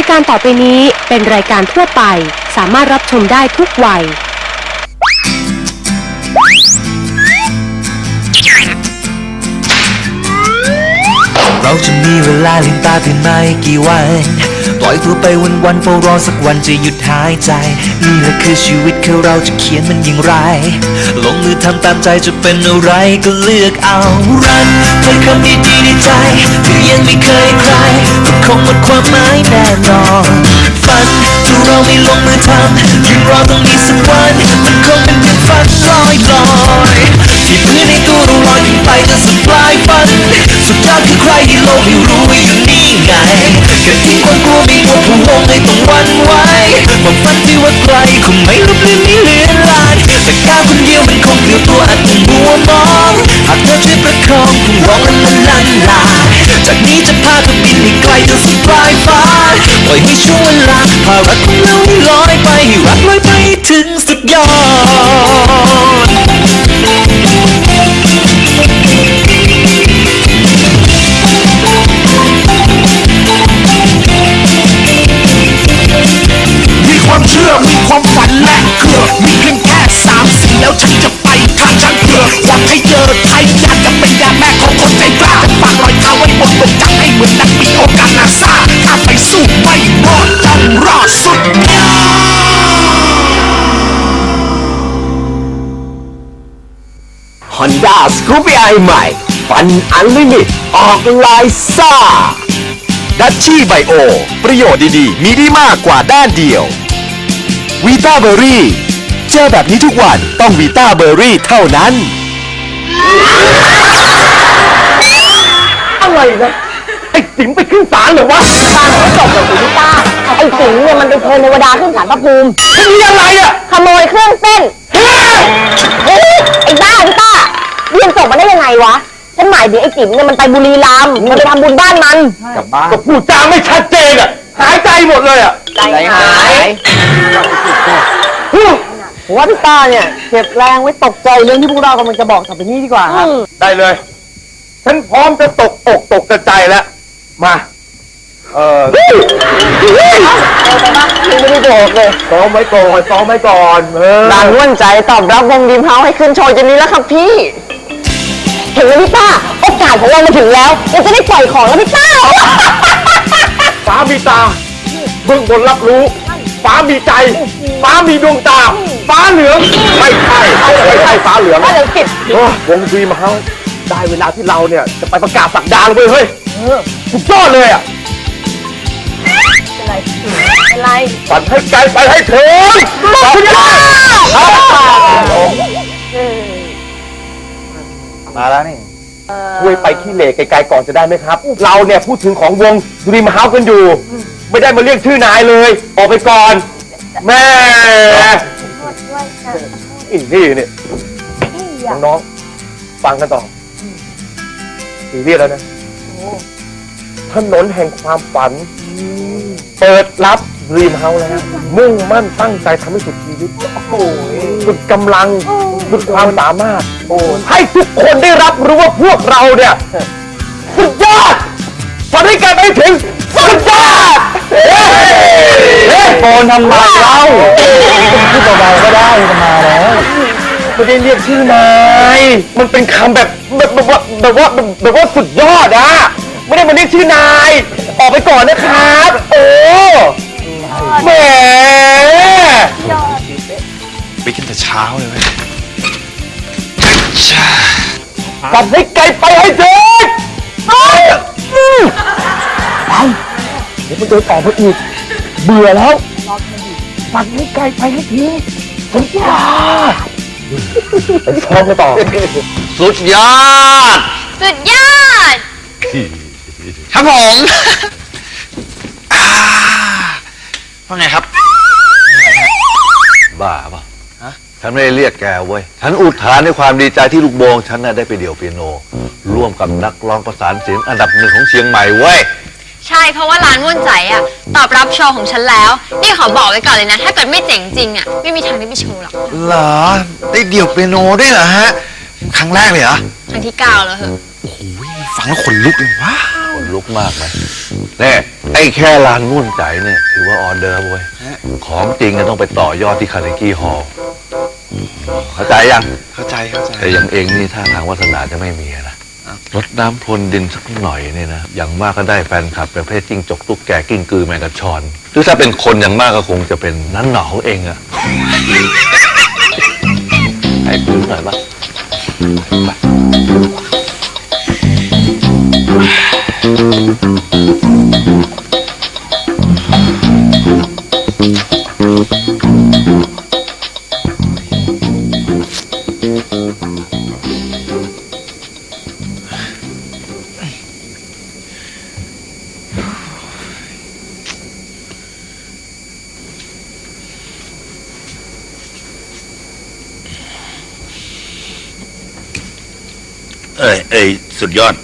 ายการต่อไปนี้เป็นรายการทั่วไป สามารถรับชมได้ทุกวัย เราจะมีเวลาลืมตาตื่นมาอีกกี่วัน ปล่อยตัวไปวันวันๆเฝ้ารอสักวันจะหยุดหายใจ นี่แหละคือชีวิตคือเราจะเขียนมันอย่างไร ลงมือทำตามใจจะเป็นอะไรก็เลือกเอา รันเพื่อคำดีๆในใจที่ยังไม่เคยใครก็คงหมดความหมายแน่นอนฝันถ้าเราไม่ลงมือทำยืนรอตรงนี้สักวันมันคงเป็นเพียงฝันลอยลอยๆที่พื้นในตัวเราลอยขึ้นไปจนสุดปลายฝันสุดยอดคือใครที่โลกไม่รู้ว่า คงไม่ลบเลืมนไม่เลือนลายแต่ก้าวคนเดียวมันคงเปลี่ยวตัวอาจต้องมัวมองหากเธอช่วยประคองคงร้องลันลันลาจากนี้จะพาเธอบินให้ไกลจนสุดปลายฟ้าปล่อยให้ช่วงเวลาพารักของเราให้ลอยไปให้รักลอยไปถึงสุดยอด Honda Scoopy i ใหม่ ฟันอันลิมิต ออกลายซ่า ดัชชี่ไบโอ ประโยชน์ดีๆ มีได้มากกว่าด้านเดียววีต้าเบอร์รี่เจอแบบนี้ทุกวันต้องวีต้าเบอร์รี่เท่านั้น อะไรนะไอ้สิงไปขึ้นศาลเหรอวะฟังให้จบเลยสิพี่ต้าไอ้สิงห์เนี่ยมันเป็นเทวดาขึ้นศาลพระภูมิมันมีอะไรอะ ขโมยเครื่องเส้น เรียนจบมาได้ยังไงวะ ฉันหมายถึงไอ้จิ๋มเนี่ยมันไปบุรีรัมย์มันไปทำบุญบ้านมันก็พูดจาไม่ชัดเจนอะหายใจหมดเลยอะใจหาย ผมว่าพี่ต้าเนี่ยเก็บแรงไว้ตกใจเรื่องที่พวกเรากำลังจะบอกต่อไปนี้ดีกว่าครับ ได้เลย ฉันพร้อมจะตกอกตกกระใจแล้ว มา เออไม่ได้โกรธเลยซ้อมไว้ก่อนซ้อมไว้ก่อนเออด่านว่นใจตอบรับวงดีมเฮาให้ขึ้นโชว์เจนนี้แล้วครับพี่ เห็นไหมพี่ต้าโอกาสของเรามาถึงแล้วเราจะได้ปล่อยของแล้วพี่ต้าฟ้ามีตาเบื้องบนรับรู้ ฟ้ามีใจ ฟ้ามีดวงตา ฟ้าเหลืองไม่ใช่ไม่ใช่ฟ้าเหลืองว่าเราผิดโอ้วงดรีมเฮาส์ได้เวลาที่เราเนี่ยจะไปประกาศสักดาเลยเว้ยเฮ้ยสุดยอดเลยอะเป็นไรฝันให้ไกลไปให้ถึงสุดยอด มาแล้วนี่ช่วยไปขี้เหล็กไกลๆก่อนจะได้ไหมครับ เราเนี่ยพูดถึงของวงดรีมเฮาส์กันอยู่ ไม่ได้มาเรียกชื่อนายเลย ออกไปก่อน แม่อีนี่เนี่ยน้องๆฟังกันต่อสีเรียกแล้วนะถนนแห่งความฝัน เปิดรับ รีมเฮาส์แล้วมุ่งมั่นตั้งใจทำให้สุดชีวิตสุดกำลังสุดความสามารถให้ทุกคนได้รับรู้ว่าพวกเราเนี่ยสุดยอดฝันให้ไกลไปให้ถึงสุดยอดเฮ้ยโอนทำไมเราพูดเบาๆก็ได้จะมาแล้วไม่ได้เรียกชื่อนายมันเป็นคำแบบแบบแบบว่าแบบว่าแบบว่าสุดยอดอะไม่ได้มาเรียกชื่อนาย ออกไปก่อนนะครับ โอ้ แหมไปกินแต่เช้าเลยเว้ยฝันให้ไกลไปให้ถึงไปไปเดี๋ยวมันเดินต่อมาอีก เบื่อแล้วฝันให้ไกลไปให้ถึงสุดยอดไปซ้อมกันต่อ สุดยอด สุดยอด ครับผมอ่าว่าไงครับ บ้าเปล่ะ ฉันไม่ได้เรียกแกเว้ย ฉันอุทานในความดีใจที่ลูกโบงฉันน่ะได้ไปเดี่ยวเปียโน ร่วมกับนักร้องประสานเสียงอันดับหนึ่งของเชียงใหม่เว้ย ใช่เพราะว่าร้านม่วนใจอะตอบรับโชว์ของฉันแล้ว นี่ขอบอกไว้ก่อนเลยนะ ถ้าเกิดไม่เจ๋งจริงอะไม่มีทางได้ไปโชว์หรอกเหรอ ได้เดี่ยวเปียโนด้วยเหรอฮะ ครั้งแรกเลยเหรอ ครั้งที่เก้าแล้วเหอะโอ้ยฟังแล้วขนลุกเลยว้าคนลุกมากไหมเนี่ยไอ้แค่ลานม่วนใจเนี่ยถือว่าออเดอร์ฟเว้ย ของจริงก็ต้องไปต่อยอดที่คาร์เนกี้ฮอลล์ เข้าใจยังเข้าใจเข้าใจแต่อย่างเองนี่ถ้าทางวัฒนาจะไม่มีนะรดน้ำพรวนดินสักหน่อยเนี่ยนะอย่างมากก็ได้แฟนคลับประเภทจิ้งจกตุ๊กแกกิ้งกือแมงกะชอนหรือถ้าเป็นคนอย่างมากก็คงจะเป็นนั้นหนอของเองอะให้ดูหน่อยป เอ้ยเอ้ยสุดยอด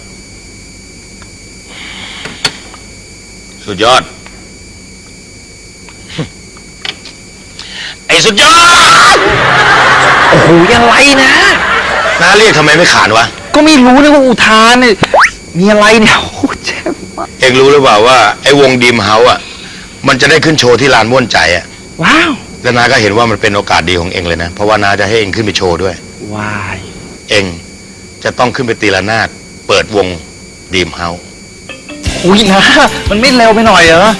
สุดยอด ไอ้สุดยอด โอ้โหอะไรนะ น้าเรียกทำไมไม่ขานวะ ก็ไม่รู้นะว่าอุทานเนี่ยมีอะไรเนี่ยโอ้โหเจ็บมากเองรู้หรือเปล่าว่าไอ้วงดีมเฮาส์อะ มันจะได้ขึ้นโชว์ที่ลานม่วนใจอะ ว้าวแล้วนาก็เห็นว่ามันเป็นโอกาสดีของเองเลยนะ เพราะว่านาจะให้เองขึ้นไปโชว์ด้วย วาย เอง จะต้องขึ้นไปตีละนาดเปิดวงดีมเฮาส์อุ้ยนะ มันไม่เร็วไปหน่อยเหรอ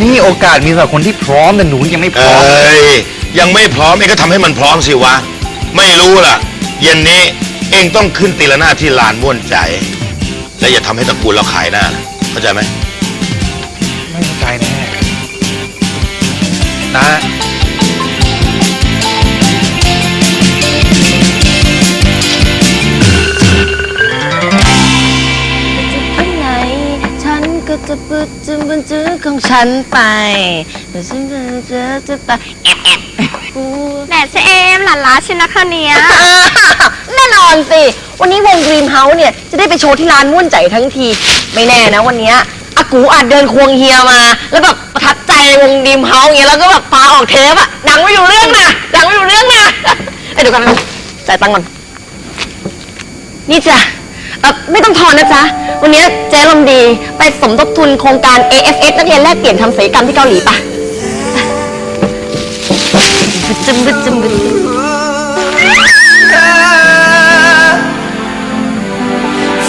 นี่โอกาสมีสำหรับคนที่พร้อมแต่หนูยังไม่พเอร้อม้ยยังไม่พร้อมเองก็ทำให้มันพร้อมสิวะ ไม่รู้ล่ะ เย็นนี้เองต้องขึ้นตีละนาดที่ลานม่วนใจ และอย่าทำให้ตระกูลเราขายหน้านะเข้าใจไหม ไม่เข้าใจแน่นะ จะปึดจึงบรรจือของฉันไปแต่ฉันจะเจอจะไปแอบแอบกูแหมเชเอมหลานล้าชินะคะเนี้ยแน่นอนสิ วันนี้วง Dream House เนี่ย จะได้ไปโชว์ที่ร้านม่วนใจทั้งที ไม่แน่นะวันเนี้ยอากูอาจเดินควงเฮียมา แล้วแบบประทับใจวง Dream House อย่างเงี้ยแล้วก็แบบพาออกเทปอะดังไม่อยู่เรื่องนะดังไม่อยู่เรื่องนะเอ้ยเดี๋ยวก่อนนะจ่ายตังค์ก่อนนี่จ้ะ เอ่อไม่ต้องทอนนะจ๊ะ วันนี้เจ๊ลมดีไปสมทบทุนโครงการ AFS นักเรียนแลกเปลี่ยนทำศัลยกรรมที่เกาหลีปะบึดจึมบึดจึมบึดจึม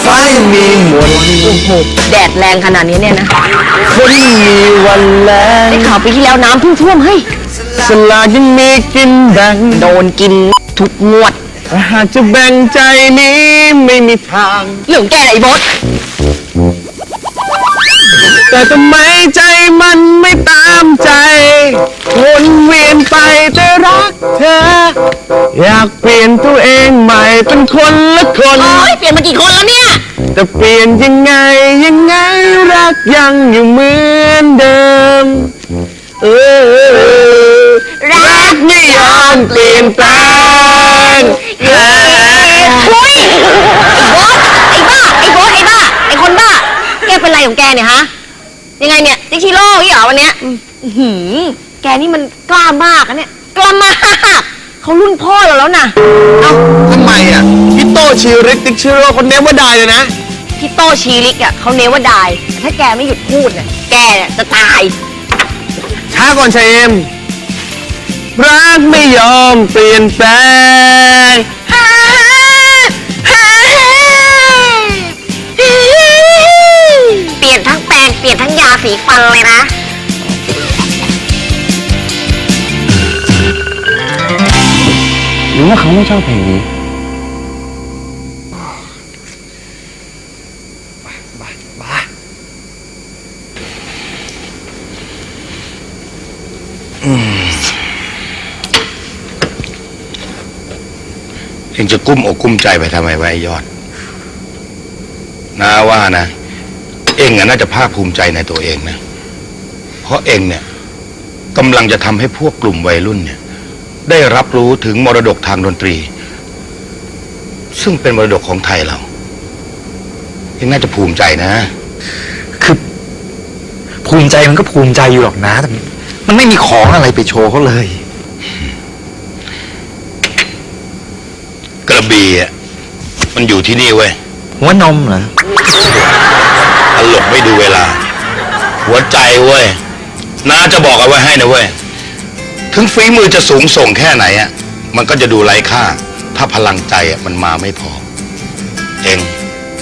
ไฟมีหมดโอ้โหแดดแรงขนาดนี้เนี่ยนะฝนมีวันแล้ได้ข่าวปีที่แล้วน้ำเพิ่งท่วมเฮ้ย สลากยังมีกินแบ่งโดนกินทุกงวด หากจะแบ่งใจนี้ไม่มีทางเรื่องแกไหนบดแต่ทำไมใจมันไม่ตามใจ วนเวียนไปแต่รักเธอ อยากเปลี่ยนตัวเองใหม่เป็นคนละคน โอ้ยเปลี่ยนมากี่คนแล้วเนี่ย แต่เปลี่ยนยังไงยังไงรักยังอยู่เหมือนเดิม ไม่ยอมเปลี่ยนแปลงเอออุ้ยไอ้บอสไอ้บ้า ไอ้โบอสไอ้บ้า ไอ้คนบ้า แกเป็นไรของแกเนี่ยฮะ ยังไงเนี่ยติ๊กชิโร่นี่เหรอวันเนี้ยอื้อหือแกนี่มันกล้ามากอะเนี่ย กล้ามาก เขารุ่นพ่อเราแล้วนะเอ้าทำไมอะพี่โตชีริกติ๊กชิโร่คนเนี้ยว่าได้เลยนะ พี่โตชีลิกอะเขาเนว่าดายแต่ถ้าแกไม่หยุดพูดเนี่ยแกเนี่ยจะตาย ช้าก่อนชายเอ็ม รักไม่ยอมเปลี่ยนแปลงเปลี่ยนทั้งแปรงเปลี่ยนทั้งยาสีฟันเลยนะ หรือว่าเขาไม่ชอบเพลงนี้ เองจะกุ้มอกกุ้มใจไปทำไมวะไอ้ยอดนาว่านะ เองอะน่าจะภาคภูมิใจในตัวเองนะ เพราะเองเนี่ยกำลังจะทำให้พวกกลุ่มวัยรุ่นเนี่ย ได้รับรู้ถึงมรดกทางดนตรี ซึ่งเป็นมรดกของไทยเราเองน่าจะภูมิใจนะ คือภูมิใจมันก็ภูมิใจอยู่หรอกนะแต่มันไม่มีของอะไรไปโชว์เขาเลย กระบี่อะมันอยู่ที่นี่เว้ยหัวนมเหรอตลกไม่ดูเวลา หัวใจเว้ยน้าจะบอกเอาไว้ให้นะเว้ยถึงฝีมือจะสูงส่งแค่ไหนอะมันก็จะดูไร้ค่า ถ้าพลังใจอะมันมาไม่พอ เอง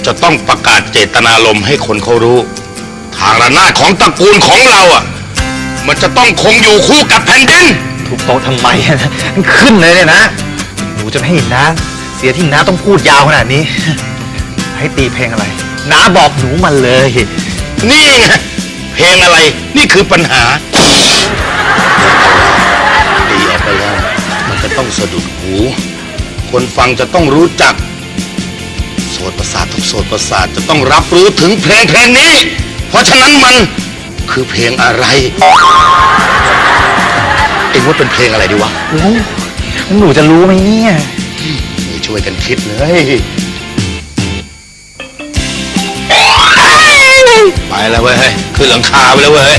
จะต้องประกาศเจตนารมณ์ให้คนเขารู้ ทางระนาดของตระกูลของเราอะ มันจะต้องคงอยู่คู่กับแผ่นดินทุบโต๊ะทำไมอะนะมันขึ้นเลยเนี่ยนะหนูจะไม่ให้น้าเสียที่น้าต้องพูดยาวขนาดนี้ ให้ตีเพลงอะไร น้าบอกหนูมาเลย นี่ไงเพลงอะไร นี่คือปัญหาตีออกไปแล้ว มันจะต้องสะดุดหู คนฟังจะต้องรู้จัก โสตประสาททุกโสตประสาทจะต้องรับรู้ถึงเพลงเพลงนี้ เพราะฉะนั้นมันคือเพลงอะไร เอ็งว่าเป็นเพลงอะไรดีวะโอ้หนูจะรู้ไหมเนี่ยนี่ ช่วยกันคิดเลยไปแล้วเว้ยขึ้นหลังคาไปแล้วเว้ย